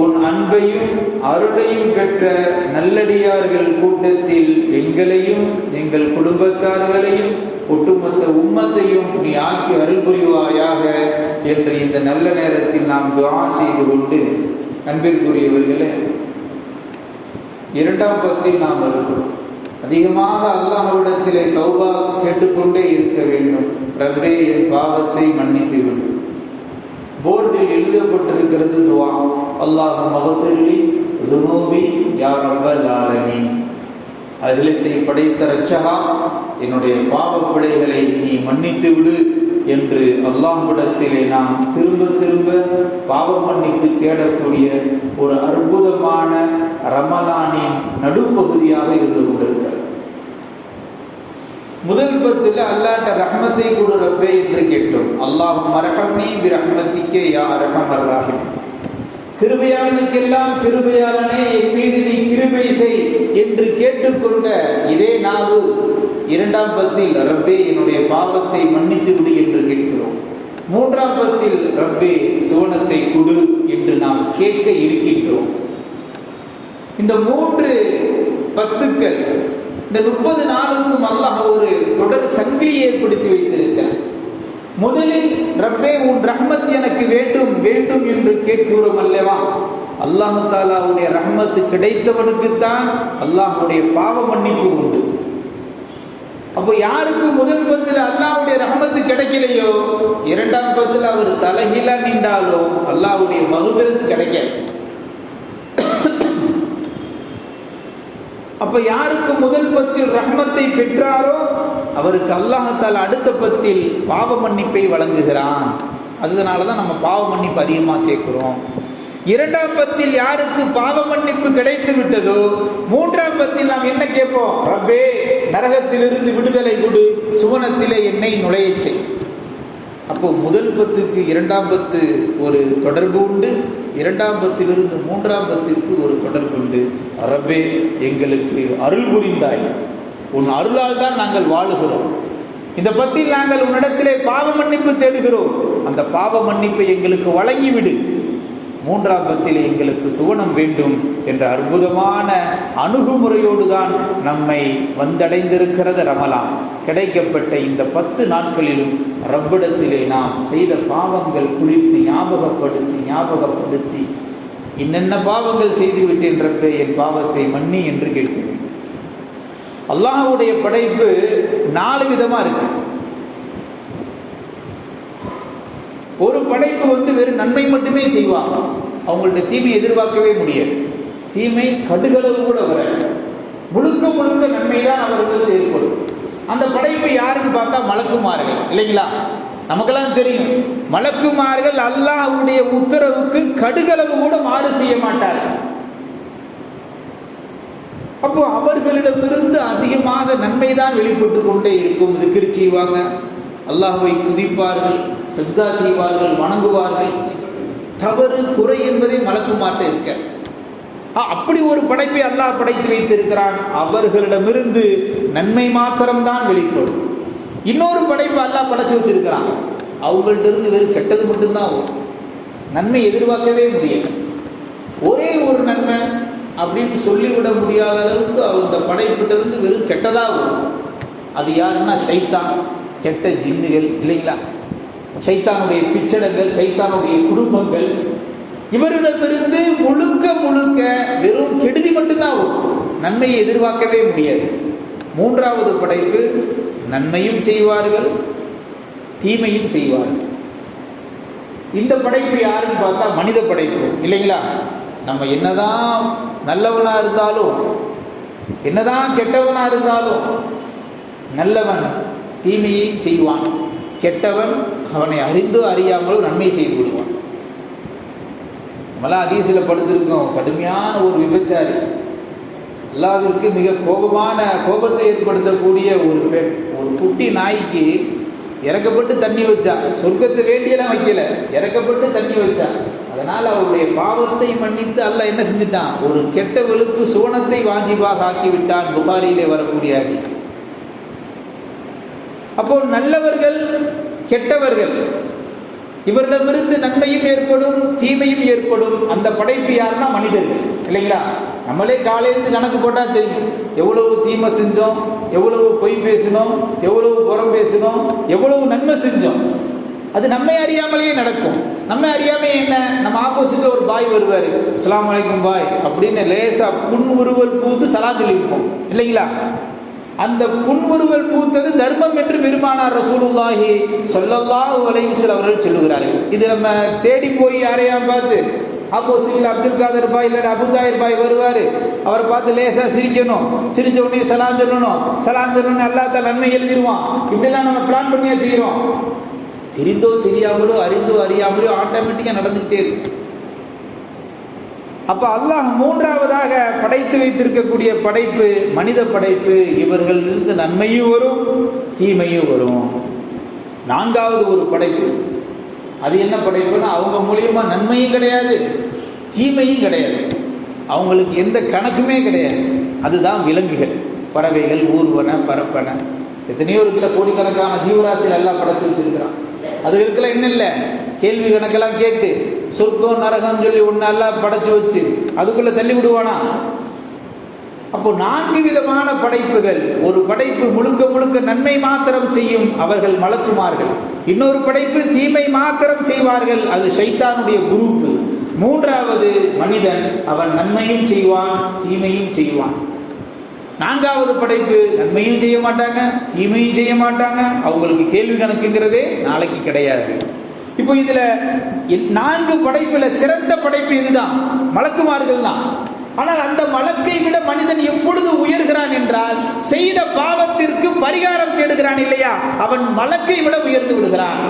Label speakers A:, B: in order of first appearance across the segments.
A: உன் அன்பையும் அருளையும் பெற்ற நல்லடியார்கள் கூட்டத்தில் எங்களையும் எங்கள் குடும்பத்தார்களையும் ஒட்டுமொத்த உம்மத்தையும் நீ ஆக்கி அருள் புரிவாயாக என்று இந்த நல்ல நேரத்தில் நாம் துவா செய்து கொண்டு அன்பிற்குரியவர்களே இரண்டாம் பத்தில் நாம் இருக்கிறோம். அதிகமாக அல்லாஹ்விடத்திலே தௌபா கேட்டுக்கொண்டே இருக்க வேண்டும். ரப்பே என் பாவத்தை மன்னித்து விடும் போர்டில் எழுதப்பட்டிருக்கிறது துவா. அல்லாஹ் மகஃபிர்லி துனூபி யார் ரப்பல் ஆலமீன். அகிலத்தை படைத்த ரச்சகா என்னுடைய பாவ பிழைகளை நீ மன்னித்து விடு என்று அல்லாஹ்விடத்திலே நாம் திரும்ப திரும்ப பாவ மன்னிப்பு தேடக்கூடிய ஒரு அற்புதமான ரமலானின் நடுப்பகுதியாக இருந்து கொண்டிருக்கிறது. முதல் பத்தில் அல்லாட்ட ரஹ்மத்தை கொடு ரப்பே என்று கேட்டோம். அல்லாஹ் மரஹம்னி பி ரஹ்மத்திக்கே யா ரஹமர் ராஹிம். கிருபையாளனுக்கெல்லாம் கிருபையாளனே என் மீது நீ கிருபை செய் என்று கேட்டுக்கொண்ட இதே நாவு இரண்டாம் பத்தில் ரப்பே என்னுடைய பாவத்தை மன்னித்து விடு என்று கேட்கிறோம். மூன்றாம் பத்தில் ரப்பே சுவனத்தை கொடு என்று நாம் கேட்க இருக்கின்றோம். இந்த மூன்று பத்துக்கள் இந்த முப்பது நாளுக்கும் அல்லாஹ் ஒரு தொடர் சங்கிலியை ஏற்படுத்தி வைத்திருக்கிறார் முதலில் ரப்பே உன் ரஹ்மத் எனக்கு வேண்டும் வேண்டும் என்று கேட்கிறோம் அல்லவா? அல்லாஹு தாலாவுடைய ரஹ்மத்து கிடைத்தவனுக்குத்தான் அல்லாஹுடைய பாவ மன்னிப்பு உண்டு. அப்போ யாருக்கு முதல் பத்தில் அல்லாவுடைய ரஹமத்து கிடைக்கலையோ இரண்டாம் பத்தில் அவர் தலைகீழா நின்றாலும் அல்லாவுடைய மகுபிரத்து கிடைக்காது. அப்ப யாருக்கு முதல் பத்தில் ரஹ்மத்தை பெற்றாரோ? அவருக்கு அல்லாஹத்தால் அடுத்த பத்தில் பாவ மன்னிப்பை வழங்குகிறான். அதனால தான் நம்ம பாவ மன்னிப்பு அதிகமாக கேட்குறோம். இரண்டாம் பத்தில் யாருக்கு பாவ மன்னிப்பு கிடைத்து விட்டதோ? மூன்றாம் பத்தில் நாம் என்ன கேட்போம்? ரப்பே நரகத்திலிருந்து விடுதலை கொடு சுவனத்திலே என்னை நுழையச் செய். அப்போ முதல் பத்துக்கு இரண்டாம் பத்து ஒரு தொடர்பு உண்டு இரண்டாம் பத்திலிருந்து மூன்றாம் பத்திற்கு ஒரு தொடர்பு உண்டு. ரப்பே எங்களுக்கு அருள் புரிந்தாய். உன் அருளால் தான் நாங்கள் வாழுகிறோம். இந்த பத்தில் நாங்கள் உன்னிடத்திலே பாவ மன்னிப்பு தேடுகிறோம். அந்த பாவ மன்னிப்பை எங்களுக்கு வழங்கிவிடு. மூன்றாம் பத்தில் எங்களுக்கு சுவனம் வேண்டும் என்ற அற்புதமான அணுகுமுறையோடு தான் நம்மை வந்தடைந்திருக்கிறது ரமலான். கிடைக்கப்பட்ட இந்த பத்து நாட்களிலும் ரப்பிடத்திலே நாம் செய்த பாவங்கள் குறித்து ஞாபகப்படுத்தி ஞாபகப்படுத்தி என்னென்ன பாவங்கள் செய்துவிட்டேன் ரப்பே என் பாவத்தை மன்னி என்று கேட்கிறேன். அல்லாஹுடைய படைப்பு நாலு விதமா இருக்கு. ஒரு படைப்பு வந்து வெறும் நன்மை மட்டுமே செய்வாங்க. அவங்கள்ட்ட தீமை எதிர்பார்க்கவே முடியாது. தீமை கடுகளவு கூட வர முழுக்க முழுக்க நன்மை தான் அவர்களுக்கு ஏற்படும். அந்த படைப்பு யாருன்னு பார்த்தா மலக்குமார்கள். இல்லைங்களா? நமக்கெல்லாம் தெரியும். மலக்குமார்கள் அல்லாஹ்வுடைய உத்தரவுக்கு கடுகளவு கூட மாறு செய்ய மாட்டார்கள். அப்போ அவர்களிடமிருந்து அதிகமாக நன்மை தான் வெளிப்பட்டு கொண்டே இருக்கும். திக்ரு செய்வாங்க. அல்லாஹுவை துதிப்பார்கள் சஜ்தா செய்வார்கள் வணங்குவார்கள். தவறு குறை என்பதை மலக்குமாட்ட இருக்க. அப்படி ஒரு படைப்பை அல்லாஹ் படைத்து வைத்திருக்கிறான். அவர்களிடமிருந்து நன்மை மாத்திரம்தான் வெளிப்படும். இன்னொரு படைப்பு அல்லாஹ் படைச்சு வச்சிருக்கிறான். அவங்கள்ட்ட இருந்து வெறும் கெட்டது மட்டும்தான் வரும். நன்மை எதிர்பார்க்கவே முடியாது ஒரே ஒரு நன்மை அப்படின்னு சொல்லிவிட முடியாத அளவுக்கு அந்த படைப்பிட்ட இருந்து வெறும் கெட்டதாக வரும். அது யாருன்னா சைத்தான். கெட்ட ஜின்னுகள் இல்லைங்களா? சைத்தானுடைய பிச்சடங்கள் சைத்தானுடைய குடும்பங்கள் இவரிடமிருந்து முழுக்க முழுக்க வெறும் கெடுதி மட்டும்தான் வரும் நன்மையை எதிர்பார்க்கவே முடியாது. மூன்றாவது படைப்பு நன்மையும் செய்வார்கள் தீமையும் செய்வார்கள். இந்த படைப்பு யாருன்னு பார்த்தா மனித படைப்பு. இல்லைங்களா? நம்ம என்னதான் நல்லவனா இருந்தாலும் என்னதான் கெட்டவனா இருந்தாலும் நல்லவன் தீமையையும் செய்வான். கெட்டவன் அவனை அறிந்து அறியாமல் நன்மை செய்து விடுவான் நம்மளாம் அதீசில் படுத்திருக்கோம். கடுமையான ஒரு விபச்சாரி. அல்லாவிற்கு மிக கோபமான கோபத்தை ஏற்படுத்தக்கூடிய ஒரு பெண் ஒரு குட்டி நாய்க்கு இறக்கப்பட்டு தண்ணி வச்சா. சொர்க்கத்தை வேண்டியெல்லாம் வைக்கல. இறக்கப்பட்டு தண்ணி வச்சா. அதனால் அவருடைய பாவத்தை மன்னித்து அல்ல என்ன செஞ்சுட்டான்? ஒரு கெட்டவளுக்கு சுவனத்தை வாஜிபாக ஆக்கி விட்டான் புகாரியிலே வரக்கூடிய ஹதீஸ். அப்போ நல்லவர்கள் கெட்டவர்கள் இவரிடமிருந்து நன்மையும் ஏற்படும் தீமையும் ஏற்படும். அந்த படைப்பு யாருன்னா மனிதர்கள் இல்லைங்களா? நம்மளே காலையிலிருந்து கணக்கு போட்டால் தெரியும். எவ்வளவு தீமை செஞ்சோம் எவ்வளவு பொய் பேசினோம் எவ்வளவு புறம் பேசினோம் எவ்வளவு நன்மை செஞ்சோம். அது நம்மை அறியாமலேயே நடக்கும். நம்ம அறியாம என்ன? நம்ம ஆப்போசிட்ல ஒரு பாய் வருவாரு. அஸ்ஸலாமு அலைக்கும் பாய் அப்படின்னு லேசா புன் உருவல் பூந்து சலா சொல்லியிருப்போம். இல்லைங்களா? அந்த புன்முறுவல் பூத்தது தர்மம் என்று பெருமானார் ரசூலுல்லாஹி ஸல்லல்லாஹு அலைஹி வஸல்லம் அவர்கள் சொல்லுகிறார்கள். இது நம்ம தேடி போய் யாரையாம் பார்த்து ஆப்போசிட்டில் அப்துல் காதர் பாய் இல்ல அபுதாயிர் பாய் வருவார். அவரை பார்த்து லேசாக சிரிக்கணும். சிரிச்ச உடனே சலாம் சொல்லணும். சலாம் சொல்லணும் தான் நன்மை எழுதிருவான். இப்படிலாம் நம்ம பிளான் பண்ணி வச்சுக்கிறோம் தெரிந்தோ தெரியாமலோ அறிந்தோ அறியாமலோ ஆட்டோமேட்டிக்காக நடந்துகிட்டே இருக்கும். அப்ப அல்லாஹ் மூன்றாவதாக படைத்து வைத்திருக்கக்கூடிய படைப்பு மனித படைப்பு இவர்களிலிருந்து நன்மையும் வரும் தீமையும் வரும். நான்காவது ஒரு படைப்பு. அது என்ன படைப்புன்னா அவங்க மூலியமா நன்மையும் கிடையாது தீமையும் கிடையாது. அவங்களுக்கு எந்த கணக்குமே கிடையாது. அதுதான் விலங்குகள். பறவைகள் ஊர்வன பரப்பன. எத்தனையோ இருக்கிற கோடிக்கணக்கான ஜீவராசியில் எல்லாம் படைச்சு வச்சிருக்கிறான். அதுகளுக்கெல்லாம் என்ன இல்லை? கேள்வி கணக்கெல்லாம் கேட்டு சொர்க்கம் நரகம் சொல்லி ஒன்று எல்லாம் படைச்சு வச்சு. அதுக்குள்ள தள்ளி விடுவானா? அப்போ நான்கு விதமான படைப்புகள். ஒரு படைப்பு முழுக்க முழுக்க நன்மை மாத்திரம் செய்யும் அவர்கள் மலக்குமார்கள். இன்னொரு படைப்பு தீமை மாத்திரம் செய்வார்கள். அது சைத்தானுடைய குரூப்பு. மூன்றாவது மனிதன் அவன் நன்மையும் செய்வான் தீமையும் செய்வான். நான்காவது படைப்பு நன்மையும் செய்ய மாட்டாங்க தீமையும் செய்ய மாட்டாங்க. அவங்களுக்கு கேள்வி கணக்குங்கிறதே நாளைக்கு கிடையாது. இப்போ இதுல நான்கு படைப்புல சிறந்த படைப்பு இதுதான். மலக்குமார்கள் தான் ஆனால் அந்த மலக்கை விட மனிதன் எப்பொழுது உயர்கிறான் என்றால் செய்த பாவத்திற்கு பரிகாரம் தேடுகிறான் இல்லையா? அவன் மலக்கை விட உயர்ந்து விடுகிறான்.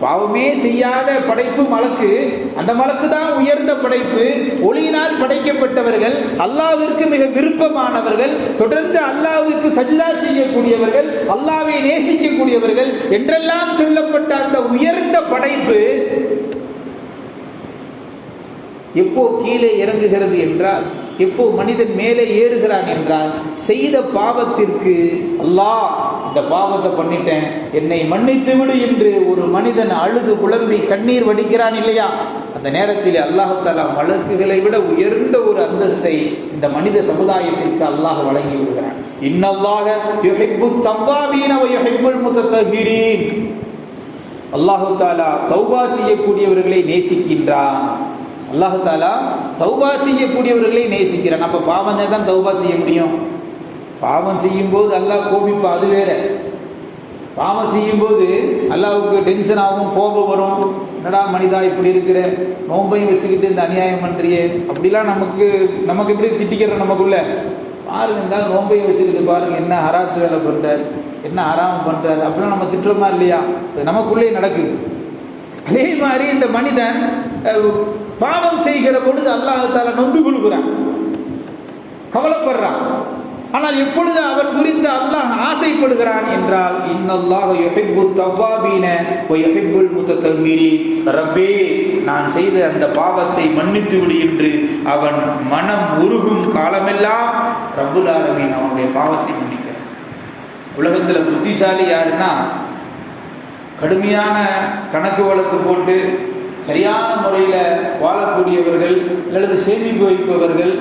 A: பாவமே செய்யாத படைப்பு மலக்கு. அந்த மலக்கு தான் உயர்ந்த படைப்பு. ஒளியினால் படைக்கப்பட்டவர்கள் அல்லாவிற்கு மிக விருப்பமானவர்கள் தொடர்ந்து அல்லாவுக்கு சஜிதா செய்யக்கூடியவர்கள் அல்லாவை நேசிக்கக்கூடியவர்கள் என்றெல்லாம் சொல்லப்பட்ட அந்த உயர்ந்த படைப்பு எப்போ கீழே இறங்குகிறது என்றால் எப்போ மனிதன் மேலே ஏறுகிறான் என்றால் செய்த பாவத்திற்கு அல்லாஹ் இந்த பாவத்தை பண்ணிட்டேன். என்னை மன்னித்து விடு என்று ஒரு மனிதன் அழுது புலம்பி கண்ணீர் வடிக்கிறான் இல்லையா? அந்த நேரத்தில் அல்லாஹாலா வழக்குகளை விட உயர்ந்த ஒரு அந்தஸ்தை இந்த மனித சமுதாயத்திற்கு அல்லாஹ் வழங்கி விடுகிறான். இன்னல்லாக யுஹிப்பு தவ்வாபீன வ யுஹிப்புல் அல்லாஹு தாலா தௌபா செய்யக்கூடியவர்களை நேசிக்கின்றான். அல்லாஹு தாலா தௌபா செய்யக்கூடியவர்களை நேசிக்கிறான். அப்ப பாவம் தான் தௌபா செய்ய முடியும். பாவம் செய்யும் போது அல்லாஹ் கோபிப்பா அது வேற. பாவம் செய்யும் போது அல்லாவுக்கு டென்ஷன் ஆகும் கோபம் வரும். என்னடா மனிதா இப்படி இருக்கிற? நோம்பையும் வச்சுக்கிட்டு இந்த அநியாயம் பண்றியே. அப்படிலாம் நமக்கு நமக்கு எப்படி திட்டிக்கிற நமக்குள்ள? பாருங்க இந்த நோம்பையும் வச்சுக்கிட்டு பாருங்க என்ன ஹராத்து வேலை பண்ணுறாரு என்ன ஹராமம் பண்ணுறாரு அப்படிலாம் நம்ம திட்டுறோமா இல்லையா? நமக்குள்ளேயே நமக்குள்ளே நடக்குது. அதே மாதிரி இந்த மனிதன் பாவம் செய்கிற பொழுது அல்லாஹால நொந்து கொள்கிறான். கவலைப்படுறான். ஆனால் எப்பொழுது அவன் குறித்து அல்லாஹ் ஆசைப்படுகிறான் என்றால் இன்னல்லாஹ் யுஹிப்பு தவ்வாபீன வ யுஹிப்புல் முத்தத்தஹிரீன் ரப்பே நான் செய்த அந்த பாவத்தை மன்னித்து விடு என்று அவன் மனம் உருகும் காலமெல்லாம் ரப்புல் ஆலமீன் அவனுடைய பாவத்தை மன்னிக்கிறான். உலகத்தில் புத்திசாலி யாருன்னா கடுமையான கணக்கு வழக்கு போட்டு சரியான முறையில் வாழக்கூடியவர்கள் அல்லது சேமிப்பு வைப்பவர்கள்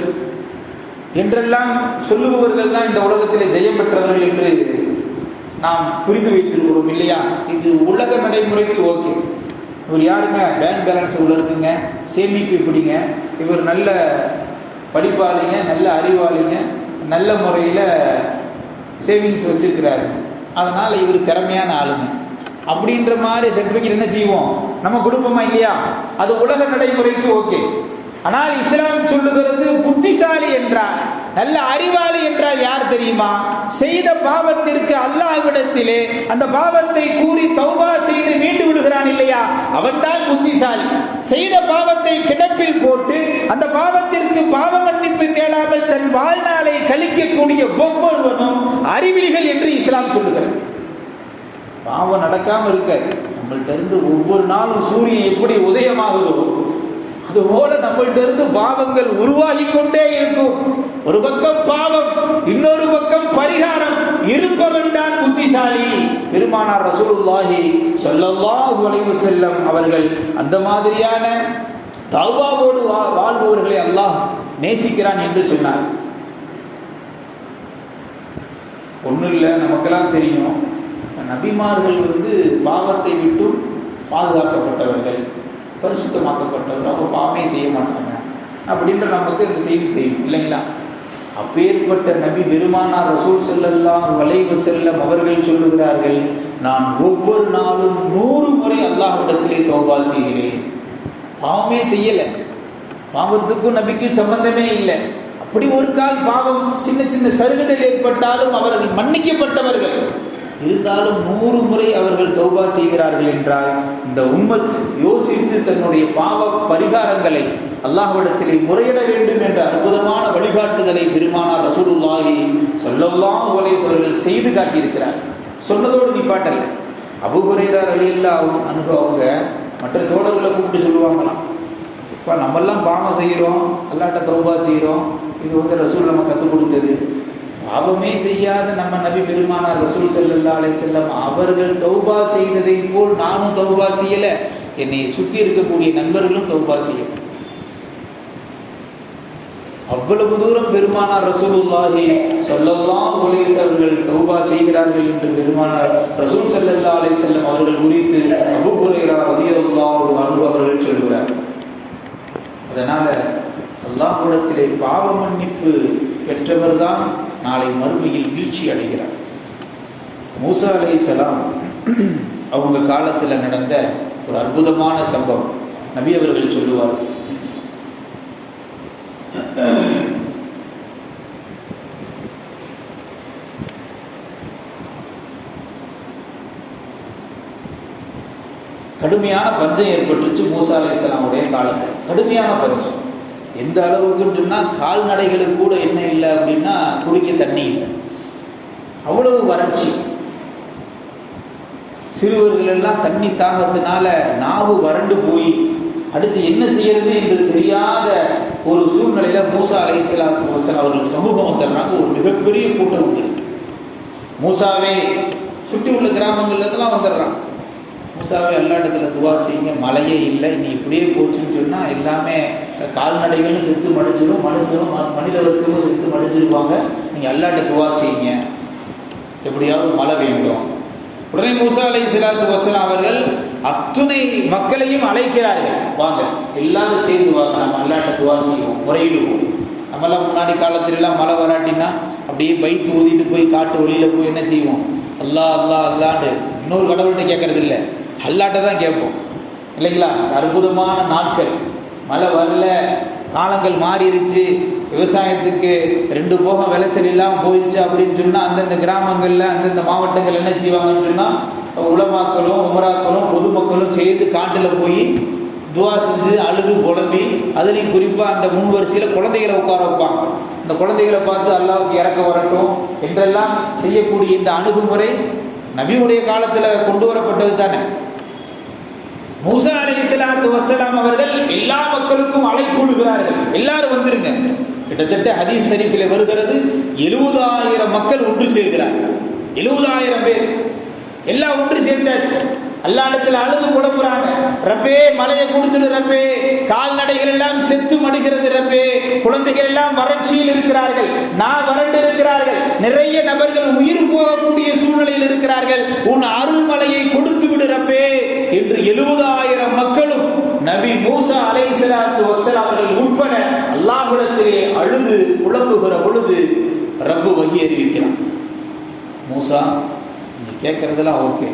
A: என்றெல்லாம் சொல்லுபவர்கள் தான் இந்த உலகத்தில் ஜெயம் பெற்றவர்கள் என்று நாம் புரிந்து வைத்திருக்கிறோம் இல்லையா? இது உலக நடைமுறைக்கு ஓகே. இவர் யாருங்க? பேங்க் பேலன்ஸ் உள்ள இருக்குங்க. சேமிப்பு இப்படிங்க. இவர் நல்ல படிப்பாளிங்க நல்ல அறிவாளிங்க நல்ல முறையில் சேவிங்ஸ் வச்சுருக்கிறாரு. அதனால் இவர் திறமையான ஆளுங்க. அப்படின்ற மாதிரி சர்டிஃபிகேட் என்ன செய்வோம்? நம்ம கொடுப்போமா இல்லையா? அது உலக நடைமுறைக்கு ஓகே. ஆனால் இஸ்லாம் சொல்லுகிறது புத்திசாலி என்றார் நல்ல அறிவாளி என்றால் யார் தெரியுமா? செய்த பாவத்திற்கு அல்லாஹ்விடத்திலே அந்த பாவத்தை கூறி தௌபா செய்து மீண்டு விடுகிறான் இல்லையா? அவன்தான் புத்திசாலி. செய்த பாவத்தை கிடப்பில் போட்டு அந்த பாவத்திற்கு பாவ மன்னிப்பு கேளாமல் தன் வாழ்நாளை கழிக்கக்கூடிய ஒவ்வொருவனும் அறிவிலிகள் என்று இஸ்லாம் சொல்லுகிறது. பாவம் நடக்காம இருக்காது நம்மள்ட்ட இருந்து ஒவ்வொரு நாளும் சூரியன் எப்படி உதயமாகுதோ அதுபோல நம்மள்ட்ட இருந்து பாவங்கள் உருவாகி கொண்டே இருக்கும். ஒரு பக்கம் பாவம் இன்னொரு பக்கம் பரிகாரம். இருப்பவன் தான் புத்திசாலி. பெருமானார் ரசூலுல்லாஹி சொல்லல்லாஹு அலைஹி வஸல்லம் அவர்கள் அந்த மாதிரியான தௌபாவோடு வா- வாழ்பவர்களை அல்லாஹ் நேசிக்கிறான் என்று சொன்னார். ஒன்றும் இல்லை நமக்கெல்லாம் தெரியும். நபிமார்கள் வந்து பாவத்தை விட்டும் பாதுகாக்கப்பட்டவர்கள் பரிசுத்தமாக்கப்பட்டவர்கள் அவங்க பாவமே செய்ய மாட்டாங்க. அப்படின்ற நமக்கு இந்த செய்தி தெரியும் இல்லைங்களா? அப்பேற்பட்ட நபி பெருமானார் ரசூல் செல்லல்லாம் வளைவு செல்லம் அவர்கள் சொல்லுகிறார்கள் நான் ஒவ்வொரு நாளும் நூறு முறை அல்லாஹிடத்திலே தோபால் செய்கிறேன். பாவமே செய்யலை. பாவத்துக்கும் நபிக்கும் சம்பந்தமே இல்லை. அப்படி ஒரு கால் பாவம் சின்ன சின்ன சருகுதல் ஏற்பட்டாலும் அவர்கள் மன்னிக்கப்பட்டவர்கள். இருந்தாலும் நூறு முறை அவர்கள் தௌபா செய்கிறார்கள் என்றால் இந்த உம்மத் யோசித்து தன்னுடைய பாவ பரிகாரங்களை அல்லாஹ்விடத்திலே முறையிட வேண்டும் என்ற அற்புதமான வழிகாட்டுதலை பெருமானார் ரசூலுல்லாஹி சொல்லலாம் அலைஹி வஸல்லம் செய்து காட்டியிருக்கிறார். சொன்னதோடு நிப்பாட்டல்ல அபு ஹுரைரா ரலியல்லாஹு அன்ஹு அவங்க மற்ற தோழர்களை கூப்பிட்டு சொல்லுவாங்களாம். இப்போ நம்மெல்லாம் பாவம் செய்கிறோம் அல்லாட்ட தௌபா செய்கிறோம் இது வந்து ரசூல் நம்ம கற்றுக் கொடுத்தது. பாவமே செய்யாத நம்ம நபி பெருமானார் ரசூல் செல்லல்லா அலை செல்லம் அவர்கள் தௌபா செய்ததை போல் நானும் தௌபா செய்யல. என்னை சுற்றி இருக்கக்கூடிய நண்பர்களும் தௌபா செய்யல. அவ்வளவு தூரம் பெருமானார் ரசூலுல்லாஹி ஸல்லல்லாஹு அலைஹி அவர்கள் தௌபா செய்கிறார்கள் என்று பெருமானார் ரசூல் செல்லல்லா அலை செல்லம் அவர்கள் குறித்து அபூ ஹுரைரா ஒரு அன்பு அவர்கள் சொல்கிறார். அதனால அல்லாஹ் பாவ மன்னிப்பு பெற்றவர்தான் நாளை மறுமையில் வீழ்ச்சி அடைகிறார். மூசா சலாம் அவங்க காலத்தில் நடந்த ஒரு அற்புதமான சம்பவம். நபி அவர்கள் சொல்லுவார் கடுமையான பஞ்சம் ஏற்பட்டுச்சு மூசா அலைஹிஸ்ஸலாமுடைய காலத்தில். கடுமையான பஞ்சம். எந்த அளவுக்குன்னு சொன்னால் கால்நடைகளுக்கு கூட என்ன இல்லை அப்படின்னா குடிக்க தண்ணி இல்லை. அவ்வளவு வறட்சி. சிறுவர்கள் எல்லாம் தண்ணி தாகத்தினால நாவு வறண்டு போய் அடுத்து என்ன செய்யறது என்று தெரியாத ஒரு சூழ்நிலையில மூசா அலைஹிஸ்ஸலாத்து வஸலாம் அவர்கள் சமூகம் வந்துடுறாங்க ஒரு மிகப்பெரிய கூட்டம் உண்டு. மூசாவே சுற்றி உள்ள கிராமங்கள்ல இருந்தெல்லாம் வந்துடுறான் மூசாவே எல்லா இடத்துல துவா செய்யுங்க மழையே இல்லை நீ இப்படியே போச்சுன்னு சொன்னா எல்லாமே கால்நடைகளும் செத்து மடிஞ்சிடும் மனுஷனும் ம- மனித வர்க்கமும் செத்து மடிஞ்சிருப்பாங்க நீங்கள் அல்லாட்ட துவா செய்யுங்க. எப்படியாவது மழை வேண்டும். உடனே மூசா அலை சிலாத்து வசலாம் அவர்கள் அத்துணை மக்களையும் அழைக்கிறார்கள். வாங்க எல்லாரும் சேர்ந்து வாங்க நம்ம அல்லாட்ட துவா செய்வோம் முறையிடுவோம். நம்மெல்லாம் முன்னாடி காலத்துல எல்லாம் மழை வராட்டினா அப்படியே பைத்து ஊதிட்டு போய் காட்டு வழியில் போய் என்ன செய்வோம்? அல்லாஹ் அல்லாஹ் அல்லாண்டு இன்னொரு கடவுள்கிட்ட கேட்கறது இல்லை அல்லாட்ட தான் கேட்போம். இல்லைங்களா? அற்புதமான நாட்கள். மழை வரல காலங்கள் மாறிடுச்சு விவசாயத்துக்கு ரெண்டு போகம் விளைச்சல் இல்லாமல் போயிடுச்சு அப்படின்னு சொன்னால் அந்தந்த கிராமங்களில் அந்தந்த மாவட்டங்கள் என்ன செய்வாங்கன்னு சொன்னால் உலமாக்களும் உமராக்களும் பொதுமக்களும் சேர்ந்து காட்டில் போய் துவா செஞ்சு அழுது புலம்பி அதுலேயும் குறிப்பாக அந்த முன் வரிசையில் குழந்தைகளை உட்கார வைப்பாங்க. இந்த குழந்தைகளை பார்த்து அல்லாவுக்கு இறக்க வரட்டும் என்றெல்லாம் செய்யக்கூடிய இந்த அணுகுமுறை நபியுடைய காலத்தில் கொண்டு வரப்பட்டது தானே. மூசா அலைஹிஸ்ஸலாத்து வசலாம் அவர்கள் எல்லா மக்களுக்கும் அழைப்பு விடுகிறார்கள். எல்லாரும் வந்துருங்க. கிட்டத்தட்ட ஹதீஸ் ஷரீஃபில் வருகிறது எழுபதாயிரம் மக்கள் ஒன்று சேர்கிறார் எழுபதாயிரம் பேர். எல்லாம் ஒன்று சேர்ந்தாச்சு அல்லாடத்தில் அழுது புலம்புறாங்க ரப்பே மலையை கொடுத்துடு ரப்பே. கால்நடைகள் எல்லாம் செத்து மடிகிறது ரப்பே. குழந்தைகள் எல்லாம் வறட்சியில் இருக்கிறார்கள். நான் வறண்டு இருக்கிறார்கள். நிறைய நபர்கள் உயிர் போகக்கூடிய சூழ்நிலையில் இருக்கிறார்கள். உன் அருள்மலையை கொடுத்து விடு ரப்பே என்று எழுபதாயிரம் மக்களும் நபி மூசா சலாத்து வஸ்ஸலாம் அவர்கள் உட்பட அல்லாஹுடத்திலே அழுது புலம்புகிற பொழுது ரப்பு வகி அறிவிக்கிறான். மூசா நீங்க கேட்கறதெல்லாம் ஓகே.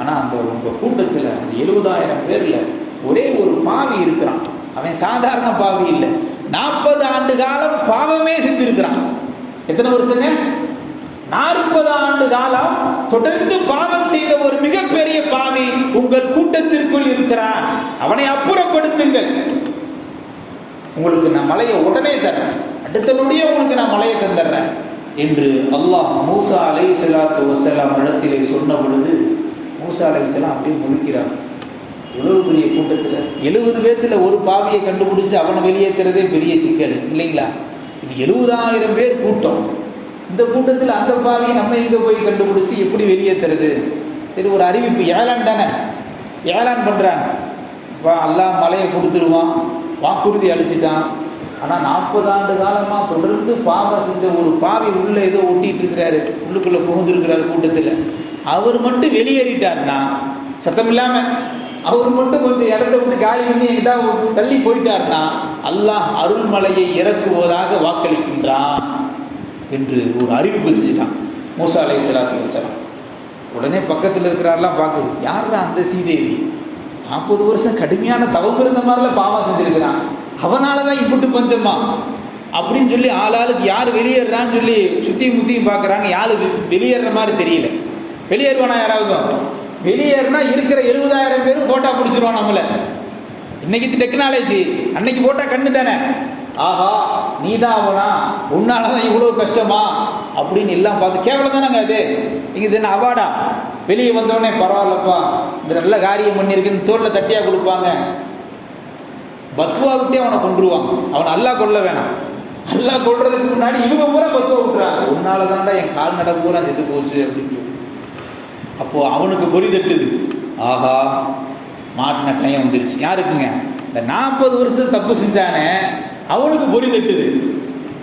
A: ஆனா அந்த உங்க கூட்டத்தில் அந்த எழுபதாயிரம் பேர்ல ஒரே ஒரு பாவி இருக்கிறான். அவன் சாதாரண பாவி இல்லை. நாற்பது ஆண்டு காலம் பாவமே செஞ்சிருக்கிறான். எத்தனை வருஷங்க? நாற்பது ஆண்டு காலம் தொடர்ந்து பாவம் செய்த ஒரு மிகப்பெரிய பாவி உங்கள் கூட்டத்திற்குள் இருக்கிறான். அவனை அப்புறப்படுத்துங்கள். உங்களுக்கு நான் மலையை உடனே தர்றேன். அடுத்த நொடியே உங்களுக்கு நான் மலையை தந்துடுறேன். என்று அல்லாஹ் மூசா அலை சலாத்து வசலாம் இடத்திலே சொன்ன பொழுது மூசா அலை அப்படியே முழிக்கிறார் இவ்வளவு பெரிய கூட்டத்தில்? எழுபது பேர்த்தில் ஒரு பாவியை கண்டுபிடிச்சு அவனை வெளியேற்றுறதே பெரிய சிக்கல் இல்லைங்களா? இது எழுபதாயிரம் பேர் கூட்டம். இந்த கூட்டத்தில் அந்த பாவியை நம்ம எங்கே போய் கண்டுபிடிச்சி எப்படி வெளியேற்றுறது? சரி ஒரு அறிவிப்பு ஏழான் தானே? ஏழான் பண்ணுறாங்க இப்போ அல்லாஹ் மலையை கொடுத்துருவான். வாக்குறுதி அளிச்சிட்டான். ஆனால் நாற்பது ஆண்டு காலமாக தொடர்ந்து பாவம் செஞ்ச ஒரு பாவி உள்ளே ஏதோ ஒட்டிட்டு இருக்கிறாரு. உள்ளுக்குள்ளே புகுந்துருக்கிறாரு கூட்டத்தில். அவர் மட்டும் வெளியேறிட்டார்னா சத்தம் இல்லாமல் அவர் மட்டும் கொஞ்சம் இடத்த விட்டு காலி பண்ணி எங்கிட்ட தள்ளி போயிட்டார்னா அல்லாஹ் அருள்மலையை இறக்குவதாக வாக்களிக்கின்றான் என்று ஒரு அறிவிப்பு செஞ்சிட்டான். மூசா அலை சலாத்து வசலாம் உடனே பக்கத்தில் இருக்கிறாரெல்லாம் பார்க்குது யாருடா அந்த சீதேவி? நாற்பது வருஷம் கடுமையான தவம் இருந்த மாதிரிலாம் பாவம் செஞ்சிருக்கிறான். அவனால தான் இப்பட்டு பஞ்சமா? அப்படின்னு சொல்லி ஆளாளுக்கு யார் வெளியேறான்னு சொல்லி சுத்தியும் முத்தியும் பார்க்குறாங்க. யாரு வெ- வெளியேற மாதிரி தெரியல. வெளியேறுவானா யாராவது? வெளியேறினா இருக்கிற எழுபதாயிரம் பேரும் போட்டா பிடிச்சிருவான் நம்மள. இன்னைக்கு டெக்னாலஜி அன்னைக்கு போட்டா கண்ணு தானே? ஆஹா நீ தான் அவனா? உன்னால தான் இவ்வளோ கஷ்டமா? அப்படின்னு எல்லாம் பார்த்து கேவலம் தானேங்க அது? இங்க இது என்ன அவார்டா? வெளியே வந்தோடனே பரவாயில்லப்பா இந்த நல்ல காரியம் பண்ணியிருக்குன்னு தோளில் தட்டியாக கொடுப்பாங்க. பத்வா விட்டே அவனை கொண்டுருவாங்க அவனை அல்லா கொல்ல வேணாம். அல்லா கொள்றதுக்கு முன்னாடி இவங்க பூரா பத்வா விட்டுறாங்க. உன்னால தான்டா என் கால் நட பூரா செத்து போச்சு அப்படின்னு சொல்லி. அப்போ அவனுக்கு பொறி தட்டுது. ஆஹா மாட்டின டைம் வந்துருச்சு. யாருக்குங்க? இந்த நாற்பது வருஷம் தப்பு செஞ்சானே அவனுக்கு பொறி தட்டுது.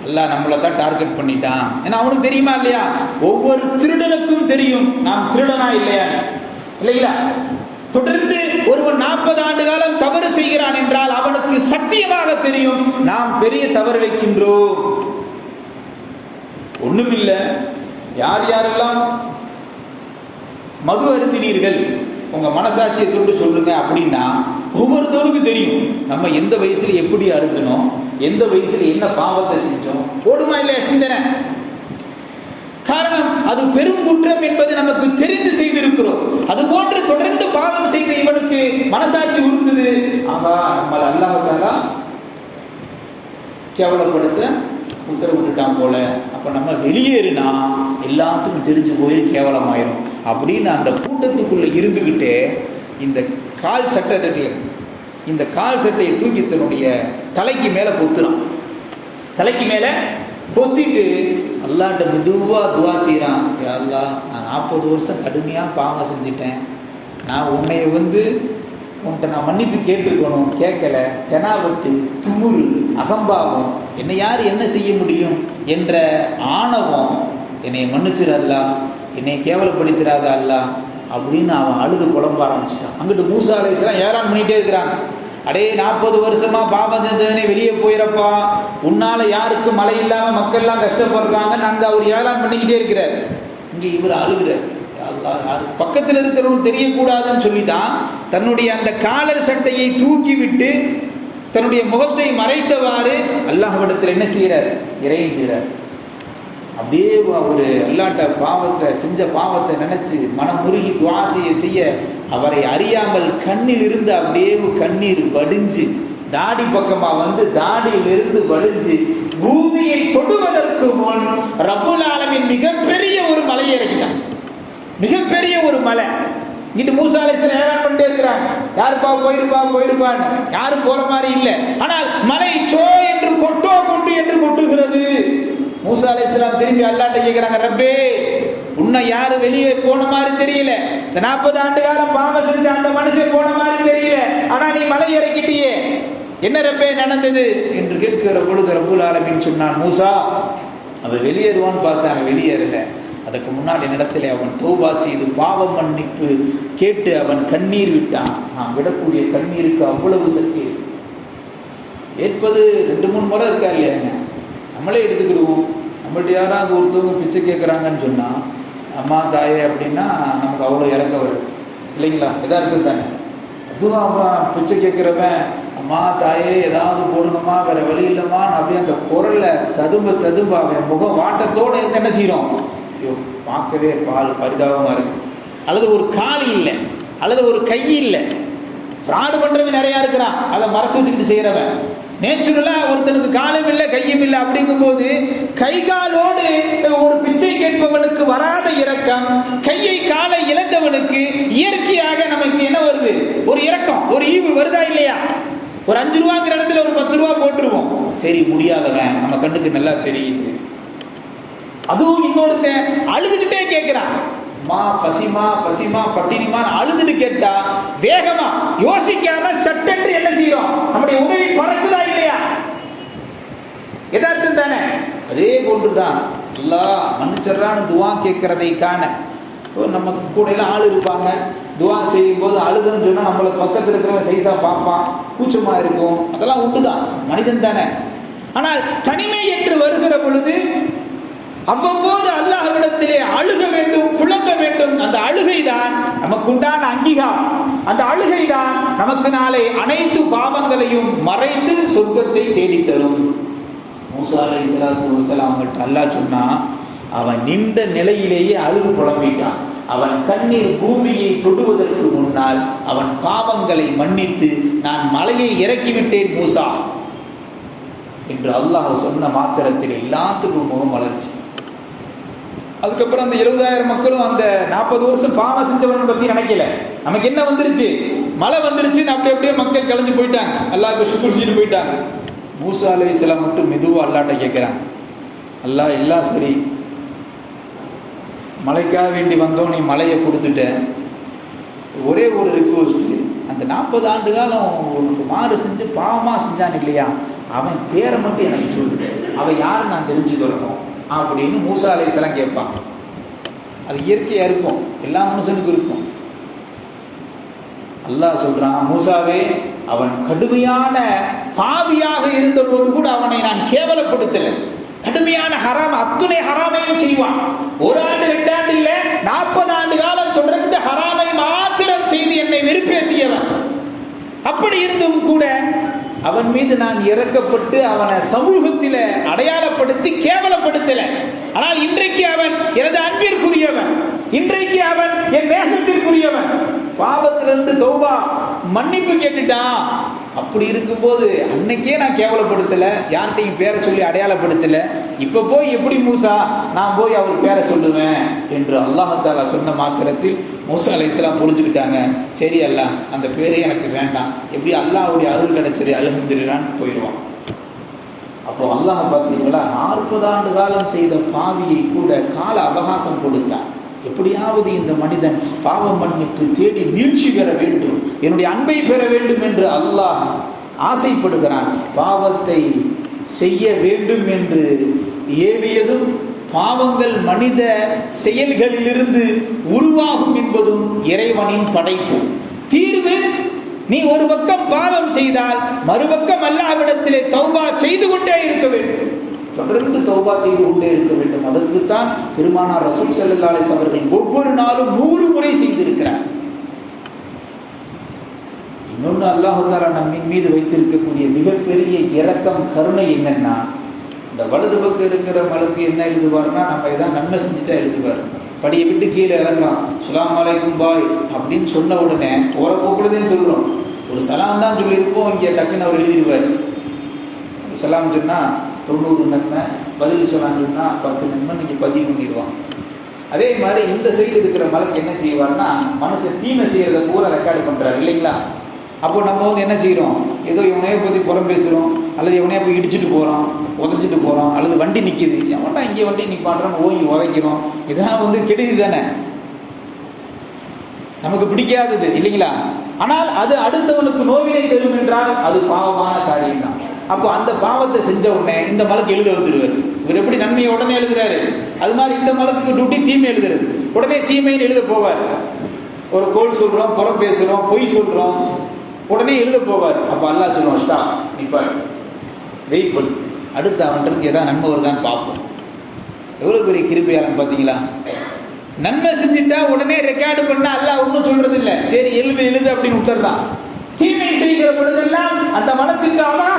A: எல்லாம் நம்மளை தான் டார்கெட் பண்ணிட்டான். ஏன்னா அவனுக்கு தெரியுமா இல்லையா? ஒவ்வொரு திருடனுக்கும் தெரியும். நாம் திருடனா இல்லையா? இல்லைங்களா தொடர்ந்து ஒருவன் நாற்பது ஆண்டு காலம் தவறு செய்கிறான் என்றால் அவனுக்கு சத்தியமாக தெரியும். நாம் பெரிய தவறு வைக்கின்றோம். ஒண்ணுமில்லை யார் யாரெல்லாம் மது அருந்தினீர்கள்? உங்க மனசாட்சியை தொட்டு சொல்லுங்க அப்படின்னா ஒவ்வொருத்தவருக்கும் தெரியும். நம்ம எந்த வயசுல எப்படி அருந்தணும் எந்த வயசுல என்ன பாவத்தை செஞ்சோம் ஓடுமா இல்லையா சிந்தனை? காரணம் அது பெரும் குற்றம் என்பது நமக்கு தெரிந்து செய்திருக்கிறோம். அது போன்று தொடர்ந்து பாவம் செய்த இவனுக்கு மனசாட்சி உறுத்துது. ஆகா நம்ம அல்லாஹாலா கேவலப்படுத்த உத்தரவிட்டுட்டான் போல. அப்ப நம்ம வெளியேறினா எல்லாத்துக்கும் தெரிஞ்சு போய் கேவலமாயிரும். அப்படின்னு அந்த கூட்டத்துக்குள்ள இருந்துகிட்டே இந்த கால் சட்டை இருக்குல்ல. இந்த கால் சட்டையை தூக்கி தன்னுடைய தலைக்கு மேலே பொத்துறான். தலைக்கு மேலே கொத்திட்டு அல்லாட்ட மெதுவாக துவா செய்கிறான் அல்லா நான் நாற்பது வருஷம் கடுமையாக பாவம் செஞ்சிட்டேன். நான் உன்னைய வந்து உன்கிட்ட நான் மன்னிப்பு கேட்டுருக்கணும். கேட்கல. தெனாவட்டு துமுறு அகம்பாவம். என்னை யார் என்ன செய்ய முடியும்? என்ற ஆணவம் என்னை மன்னிச்சிடல்லா என்னை கேவலப்படுத்திடாத அல்லா அப்படின்னு அவன் அழுது குழம்ப ஆரம்பிச்சிட்டான். அங்கிட்டு மூசா அலைஸ்லாம் ஏறான் பண்ணிட்டே இருக்கிறாங்க. அடே நாற்பது வருஷமா பாபம் செஞ்சவனே வெளியே போயிடப்பா உன்னால யாருக்கும் மழை இல்லாம மக்கள்லாம் கஷ்டப்படுறாங்க அங்க அவர் ஏழான் பண்ணிக்கிட்டே இருக்கிறார். இங்க இவர் அழுகிறார். பக்கத்தில் இருக்கிறவங்க தெரியக்கூடாதுன்னு சொல்லிதான் தன்னுடைய அந்த காலர் சட்டையை தூக்கி விட்டு தன்னுடைய முகத்தை மறைத்தவாறு அல்லாஹ்விடத்தில் என்ன செய்கிறார்? இறையும் செய்கிறார் அப்படியே ஒரு அல்லாட்ட பாவத்தை செஞ்ச பாவத்தை நினைச்சு மனம் முருகி துவா செய்ய செய்ய அவரை அறியாமல் கண்ணில் இருந்து அப்படியே கண்ணீர் வடிஞ்சு தாடி பக்கமா வந்து தாடியிலிருந்து வடிஞ்சு பூமியை தொடுவதற்கு முன் ரபுல் ஆலமின் மிகப்பெரிய ஒரு மலையை இறக்கிட்டான் மிகப்பெரிய ஒரு மலை. இங்கிட்டு மூசாலேசன் அலிஸ்லாம் ஏறான் பண்ணிட்டே இருக்கிறாங்க. யாருப்பா போயிருப்பா போயிருப்பான்னு. யாரும் போற மாதிரி இல்லை. ஆனால் மலை சோ என்று கொட்டோ கொண்டு என்று கொட்டுகிறது. மூசா அலிஸ்லாம் திரும்பி அல்லாட்ட கேட்கிறாங்க ரப்பே உன்னை யாரு வெளியே போன மாதிரி தெரியல. இந்த நாற்பது ஆண்டு காலம் பாவம் செஞ்ச அந்த மனுஷன் போன மாதிரி தெரியல. ஆனா நீ மலை இறக்கிட்டியே என்ன ரப்பே நடந்தது? என்று கேட்கிற பொழுது ரப்புல் ஆலமின் சொன்னான் மூசா அவன் வெளியேறுவான்னு பார்த்தா அவன் வெளியேறல. அதுக்கு முன்னாடி இடத்துல அவன் தௌபா செய்து பாவம் மன்னிப்பு கேட்டு அவன் கண்ணீர் விட்டான். நான் விடக்கூடிய கண்ணீருக்கு அவ்வளவு சக்தி இருக்கு. கேட்பது ரெண்டு மூணு முறை இருக்கா நம்மளே எடுத்துக்கிடுவோம். நம்மள்ட்ட யாராவது ஒருத்தவங்க பிச்சை கேட்குறாங்கன்னு சொன்னால் அம்மா தாயே அப்படின்னா நமக்கு அவ்வளோ இறக்க வரும் இல்லைங்களா? இதாக இருக்குது தானே அதுவும் அவன் பிச்சை கேட்குறவன் அம்மா தாயே ஏதாவது போடுங்கம்மா வேற வழி இல்லைம்மா. அப்படியே அந்த குரலை ததும்ப ததும்ப அவன் முகம் வாட்டத்தோடு என்ன செய்கிறோம் ஐயோ பார்க்கவே பால் பரிதாபமாக இருக்கு. அல்லது ஒரு கால் இல்லை. அல்லது ஒரு கை இல்லை. ஃப்ராடு பண்ணுறவன் நிறையா இருக்கிறான். அதை மறைச்சு வச்சுக்கிட்டு செய்கிறவன் நேச்சுரலா ஒருத்தனுக்கு காலம் இல்லை கையும் இல்லை அப்படிங்கும்போது கை காலோடு ஒரு பிச்சை கேட்பவனுக்கு வராத இரக்கம் கையை காலை இழந்தவனுக்கு இயற்கையாக நமக்கு என்ன வருது? ஒரு இரக்கம் ஒரு ஈவு வருதா இல்லையா? ஒரு அஞ்சு ரூபாங்கிற இடத்துல ஒரு பத்து ரூபா போட்டுருவோம். சரி முடியாதவன். நம்ம கண்ணுக்கு நல்லா தெரியுது. அதுவும் இன்னொருத்தன் அழுதுகிட்டே கேட்கிறான். மா பசிமா பசிமா பட்டினிமான்னு அழுதுட்டு கேட்டா வேகமா யோசிக்காம சட்டென்று என்ன செய்யறோம்? நம்முடைய உதவி பறக்குதா இல்லையா? எதார்த்தம் தானே? அதே போன்றுதான் அல்லாஹ் மன்னிச்சர்றான்னு துவா கேட்கறதை காண. இப்போ நம்ம கூட எல்லாம் ஆள் இருப்பாங்க. துவா செய்யும் போது அழுதுன்னு சொன்னா நம்மள பக்கத்துல இருக்கிறவன் சைஸா பார்ப்பான். கூச்சமா இருக்கும். அதெல்லாம் உண்டுதான். மனிதன் தானே. ஆனால் தனிமை என்று வருகிற பொழுது அவ்வப்போது அல்லாஹ்விடத்திலே அழுக வேண்டும் புழங்க வேண்டும். அந்த அழுகை தான் நமக்குண்டான அங்கீகாரம். அந்த அழுகை தான் நமக்கு நாளை அனைத்து பாவங்களையும் மறைத்து சொர்க்கத்தை தேடித் தரும் மூசா அலை சலாத்து வசலாம் அவங்கள்ட்ட அல்லாஹ் சொன்னா அவன் நின்ற நிலையிலேயே அழுது புலம்பிட்டான். அவன் கண்ணீர் பூமியை தொடுவதற்கு முன்னால் அவன் பாவங்களை மன்னித்து நான் மலையை இறக்கிவிட்டேன் மூசா. என்று அல்லாஹ் சொன்ன மாத்திரத்தில் எல்லாத்துக்கும் முகம் வளர்ச்சி அதுக்கப்புறம் அந்த எழுபதாயிரம் மக்களும் அந்த நாற்பது வருஷம் பாவம் செஞ்சவனை பத்தி நினைக்கல. நமக்கு என்ன வந்துருச்சு? மழை வந்துருச்சு அப்படி அப்படியே மக்கள் கலைஞ்சு போயிட்டாங்க. அல்லாஹ்க்கு சுக்குர் செஞ்சுட்டு போயிட்டாங்க. மூசா சில மட்டும் மெதுவாக அல்லாட்ட கேட்குறான் அல்லா எல்லாம் சரி. மழைக்காக வேண்டி வந்தோம் நீ மழையை கொடுத்துட்ட. ஒரே ஒரு ரிக்வஸ்ட் அந்த நாற்பது ஆண்டு காலம் உனக்கு மாறு செஞ்சு பாவமாக செஞ்சான் இல்லையா? அவன் பேரை மட்டும் எனக்கு சொல்லு. அவன் யாருன்னு நான் தெரிஞ்சுக்கிறணும். அப்படின்னு மூசா அலைஹிஸ்ஸலாம் கேட்பான். அது இயற்கையாக இருக்கும். எல்லா மனுஷனுக்கும் இருக்கும். அல்லாஹ் சொல்றான் மூசாவே அவன் கடுமையான பாவியாக இருந்த போது கூட அவனை நான் கேவலப்படுத்தலை. கடுமையான ஹராம் அத்துணை ஹராமையும் செய்வான். ஒரு ஆண்டு ரெண்டு ஆண்டு இல்ல அவன் மீது நான் இறக்கப்பட்டு அவனை சமூகத்தில அடையாளப்படுத்தி கேவலப்படுத்தல. ஆனால் இன்றைக்கு அவன் எனது அன்பிற்குரியவன். இன்றைக்கு அவன் என் நேசத்திற்குரியவன். பாவத்திலிருந்து தௌபா மன்னிப்பு கேட்டுட்டான். அப்படி இருக்கும்போது அன்னைக்கே நான் கேவலப்படுத்தலை யார்கிட்டையும் பேரை சொல்லி அடையாளப்படுத்தலை. இப்போ போய் எப்படி மூசா நான் போய் அவர் பேரை சொல்லுவேன் என்று அல்லாஹாலா சொன்ன மாத்திரத்தில் மூசா அலை இஸ்லாம் புரிஞ்சுக்கிட்டாங்க. சரி அல்ல அந்த பேரே எனக்கு வேண்டாம். எப்படி அல்லாஹ்வுடைய அருள் கிடைச்சது அல்ஹம்துலில்லாஹ்னு போயிடுவான் அப்போ அல்லாஹ் பார்த்தீங்களா நாற்பது ஆண்டு காலம் செய்த பாவியை கூட கால அவகாசம் கொடுத்தான். எப்படியாவது இந்த மனிதன் பாவம் மன்னிப்பு தேடி நீழ்ச்சி பெற வேண்டும். என்னுடைய அன்பை பெற வேண்டும் என்று அல்லாஹ் ஆசைப்படுகிறான். பாவத்தை செய்ய வேண்டும் என்று ஏவியதும் பாவங்கள் மனித செயல்களிலிருந்து உருவாகும் என்பதும் இறைவனின் படைப்பு. தீர்வு நீ ஒரு பக்கம் பாவம் செய்தால் மறுபக்கம் அல்லாஹ்விடத்திலே தௌபா செய்து கொண்டே இருக்க வேண்டும். தொடர்ந்து தௌபா செய்து கொண்டே இருக்க வேண்டும். அதற்குத்தான் பெருமானார் ரசூல் ஸல்லல்லாஹு அவர்கள் ஒவ்வொரு நாளும் நூறு முறை செய்திருக்கிறார். இன்னொன்று அல்லாஹாலா நம்மின் மீது வைத்திருக்கக்கூடிய மிகப்பெரிய இரக்கம் கருணை என்னன்னா இந்த வலது பக்கம் இருக்கிற மலுக்கு என்ன எழுதுவார்னா நம்ம எதாவது நன்மை செஞ்சுட்டா எழுதுவார். படியை விட்டு கீழே இறங்கலாம். சுலாம் அலைக்கும் பாய் அப்படின்னு சொன்ன உடனே போற போக்குலதையும் சொல்றோம். ஒரு சலாம் தான் சொல்லியிருப்போம் இங்கே டக்குன்னு அவர் எழுதிடுவார். சலாம் சொன்னா தொண்ணூறு நன்மை பதில் சொன்னாங்கன்னா பத்து நன்மை நீங்கள் பதிவு பண்ணிடுவாங்க அதே மாதிரி இந்த சைடு இருக்கிற மலர் என்ன செய்வார்னா மனுஷன் தீமை செய்கிறத பூரா ரெக்கார்டு பண்ணுறாரு இல்லைங்களா? அப்போ நம்ம வந்து என்ன செய்கிறோம் ஏதோ இவனையே பற்றி புறம் பேசுகிறோம் அல்லது இவனையே போய் இடிச்சிட்டு போகிறோம் உதச்சிட்டு போகிறோம் அல்லது வண்டி நிற்கிது எவன்டா இங்கே வண்டி நிப்பாடுறோம் ஓங்கி உதைக்கிறோம். இதெல்லாம் வந்து கெடுதி தானே? நமக்கு பிடிக்காதது இல்லைங்களா? ஆனால் அது அடுத்தவனுக்கு நோவினை தரும் என்றால் அது பாவமான காரியம் தான் அப்போ அந்த பாவத்தை செஞ்ச உடனே இந்த மலக்கு எழுத வந்துடுவார். இவர் எப்படி நன்மையை உடனே எழுதுறாரு? அது மாதிரி இந்த மலக்கு டியூட்டி தீமை எழுதுறது. உடனே தீமைன்னு எழுத போவார். ஒரு கோல் சொல்றோம் புறம் பேசுறோம் பொய் சொல்றோம். உடனே எழுத போவார். அப்போ அல்லாஹ் சொல்லுவான் ஸ்டா நிப்பா வெயிட் பண்ணு. அடுத்து அவன்கிட்ட ஏதாவது நன்மை வருதான்னு பார்ப்போம். எவ்வளோ பெரிய கிருபையாளன் பார்த்தீங்களா? நன்மை செஞ்சுட்டா உடனே ரெக்கார்டு பண்ண அல்லாஹ் ஒன்றும் சொல்றது இல்லை சரி எழுது எழுது அப்படின்னு விட்டுறான் தீமை செய்கிற பொழுதெல்லாம் அந்த மனத்துக்கு அவன்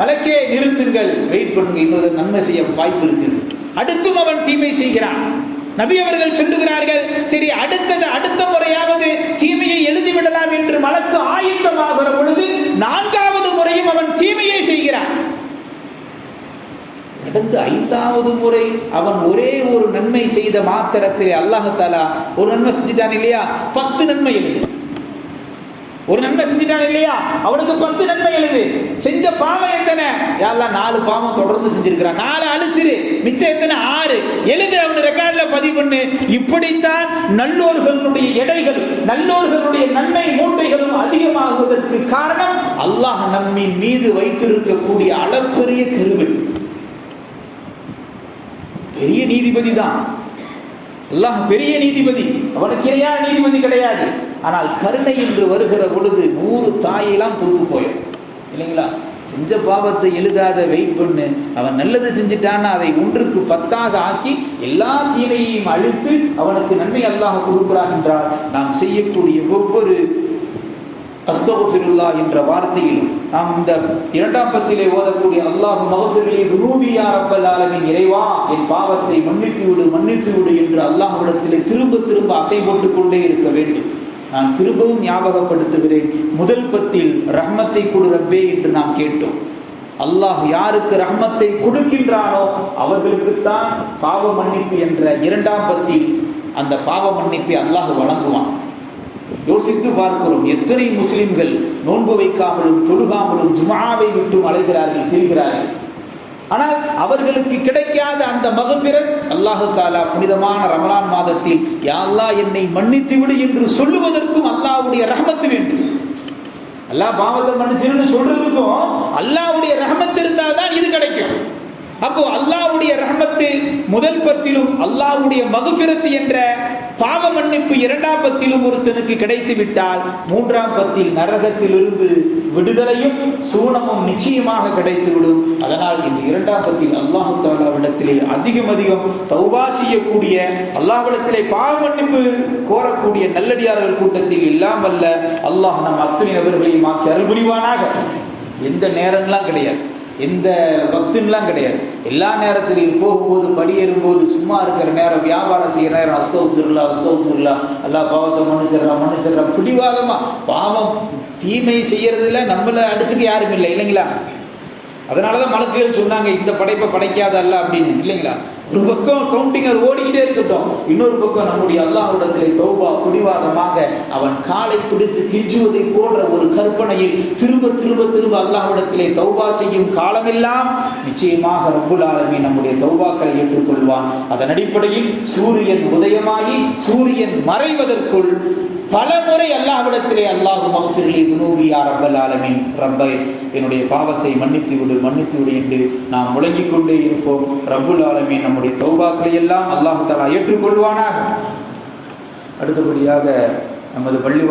A: வழக்கே நிறுத்துங்கள். வெயிட் பண்ணுங்க இன்னொரு நன்மை செய்ய வாய்ப்பு இருக்குது. அடுத்தும் அவன் தீமை செய்கிறான். நபி அவர்கள் சொல்லுகிறார்கள் சரி அடுத்தது அடுத்த முறையாவது தீமையை எழுதிவிடலாம் என்று மலக்கு ஆயத்தமாகிற பொழுது நான்காவது முறையும் அவன் தீமையை செய்கிறான். கடந்த ஐந்தாவது முறை அவன் ஒரே ஒரு நன்மை செய்த மாத்திரத்தில் அல்லாஹாலா ஒரு நன்மை செஞ்சுட்டான் இல்லையா? பத்து நன்மை எழுது. ஒரு நன்மை செஞ்சுட்டான் இல்லையா? அவனுக்கு பத்து நன்மை எழுது. செஞ்ச பாவம் எத்தனை? யாரெல்லாம் நாலு பாவம் தொடர்ந்து செஞ்சிருக்கிறான் நாலு அழிச்சிரு. மிச்சம் எத்தனை? ஆறு. எழுது அவனு ரெக்கார்ட்ல பதிவு பண்ணு. இப்படித்தான் நல்லோர்களுடைய எடைகள் நல்லோர்களுடைய நன்மை மூட்டைகளும் அதிகமாகுவதற்கு காரணம் அல்லாஹ் நம்மின் மீது வைத்திருக்கக்கூடிய அளப்பெரிய கருவை பெரிய நீதிபதி தான். அல்லாஹ் பெரிய நீதிபதி. அவனுக்கு இணையான நீதிபதி கிடையாது. ஆனால் கருணை என்று வருகிற பொழுது நூறு தாயெல்லாம் தூத்து போயும் இல்லைங்களா? செஞ்ச பாவத்தை எழுதாத வெயிட் பண்ணு அவன் நல்லது செஞ்சுட்டான்னா அதை ஒன்றுக்கு பத்தாக ஆக்கி எல்லா தீமையையும் அழித்து அவனுக்கு நன்மை அல்லாஹ் கொடுக்கிறான் என்றால் நாம் செய்யக்கூடிய ஒவ்வொரு அஸ்தகுஃபிருல்லா என்ற வார்த்தையிலும் நாம் இந்த இரண்டாம் பத்திலே ஓதக்கூடிய அல்லாஹ் மகஃபிரிலே துனூபியா ரப்பல் ஆலமின் இறைவா என் பாவத்தை மன்னித்து விடு மன்னித்து விடு என்று அல்லாஹ்விடத்திலே திரும்ப திரும்ப அசை போட்டுக் கொண்டே இருக்க வேண்டும். நான் திரும்பவும் ஞாபகப்படுத்துகிறேன். முதல் பத்தில் ரஹ்மத்தை கொடு ரப்பே என்று நாம் கேட்டோம். அல்லாஹ் யாருக்கு ரஹ்மத்தை கொடுக்கின்றானோ அவர்களுக்குத்தான் பாவ மன்னிப்பு என்ற இரண்டாம் பத்தில் அந்த பாவ மன்னிப்பை அல்லாஹ் வழங்குவான். யோசித்து பார்க்கிறோம் எத்தனை முஸ்லிம்கள் நோன்பு வைக்காமலும் தொழுகாமலும் ஜுமாவை விட்டும் அலைகிறார்கள் திரிகிறார்கள். ஆனால் அவர்களுக்கு கிடைக்காத அந்த மகபிரத் அல்லாஹு தாலா புனிதமான ரமலான் மாதத்தில் யாழ்லா என்னை மன்னித்து விடு என்று சொல்லுவதற்கும் அல்லாஹ்வுடைய ரஹமத்து வேண்டும். அல்லாஹ் பாவத்தை மன்னிச்சிருன்னு சொல்றதுக்கும் அல்லாஹுடைய ரகமத்து இருந்தால் தான் இது கிடைக்கும். அப்போ அல்லாஹ்வுடைய ரஹமத்து முதல் பத்திலும் அல்லாஹ்வுடைய மகுபிரத்து என்ற பாவ மன்னிப்பு இரண்டாம் பத்திலும் ஒருத்தனுக்கு கிடைத்து விட்டால் மூன்றாம் பத்தில் நரகத்திலிருந்து விடுதலையும் சூனமும் நிச்சயமாக கிடைத்துவிடும். அதனால் இந்த இரண்டாம் பத்தில் அல்லாஹு தாலாவிடத்திலே அதிகம் அதிகம் தௌபா செய்யக்கூடிய அல்லாஹ்விடத்திலே பாவ மன்னிப்பு கோரக்கூடிய நல்லடியார்கள் கூட்டத்தில் இல்லாமல்ல அல்லாஹ் நம் அத்துணை நபர்களையும் ஆக்கி அருள் புரிவானாக எந்த நேரம்லாம் கிடையாது. எந்த பக்துன்னெலாம் கிடையாது. எல்லா நேரத்துலையும் போகும்போது படியேறும்போது சும்மா இருக்கிற நேரம் வியாபாரம் செய்கிற நேரம் அஸ்தோத்துருலா திருலா எல்லா பாவத்தை மன்னிச்சிடறா மன்னிச்சிடறா. பிடிவாதமா. பாவம் தீமை செய்யறதுல நம்மளை அடிச்சுக்க யாரும் இல்லை இல்லைங்களா? அதனால தான் மலக்குகள் சொன்னாங்க இந்த படைப்பை படைக்காத அல்ல அப்படின்னு. இல்லைங்களா? ஒரு பக்கம் கவுண்டிங் அது ஓடிக்கிட்டே இருக்கட்டும். இன்னொரு பக்கம் நம்முடைய அல்லாஹ்விடத்திலே தௌபா பிடிவாதமாக அவன் காலை துடித்து கிஞ்சுவதை போன்ற ஒரு கற்பனையில் திரும்ப திரும்ப திரும்ப அல்லாஹ்விடத்திலே தௌபா செய்யும் காலமெல்லாம் நிச்சயமாக ரப்புல் நம்முடைய தௌபாக்களை ஏற்றுக்கொள்வான். அதன் அடிப்படையில் சூரியன் உதயமாகி சூரியன் மறைவதற்குள் பல முறை அல்லாஹ்விடத்திலே அல்லாஹு மகஃபிர்லி துனூபி யா ரப்பல் ஆலமின். ரப்பை என்னுடைய பாவத்தை மன்னித்து விடு மன்னித்து விடு என்று நாம் முழங்கிக் கொண்டே இருப்போம். ரப்புல் ஆலமின் நம்முடைய தௌபாக்களை எல்லாம் அல்லாஹு தஆலா ஏற்றுக்கொள்வானாக. அடுத்தபடியாக நமது பள்ளி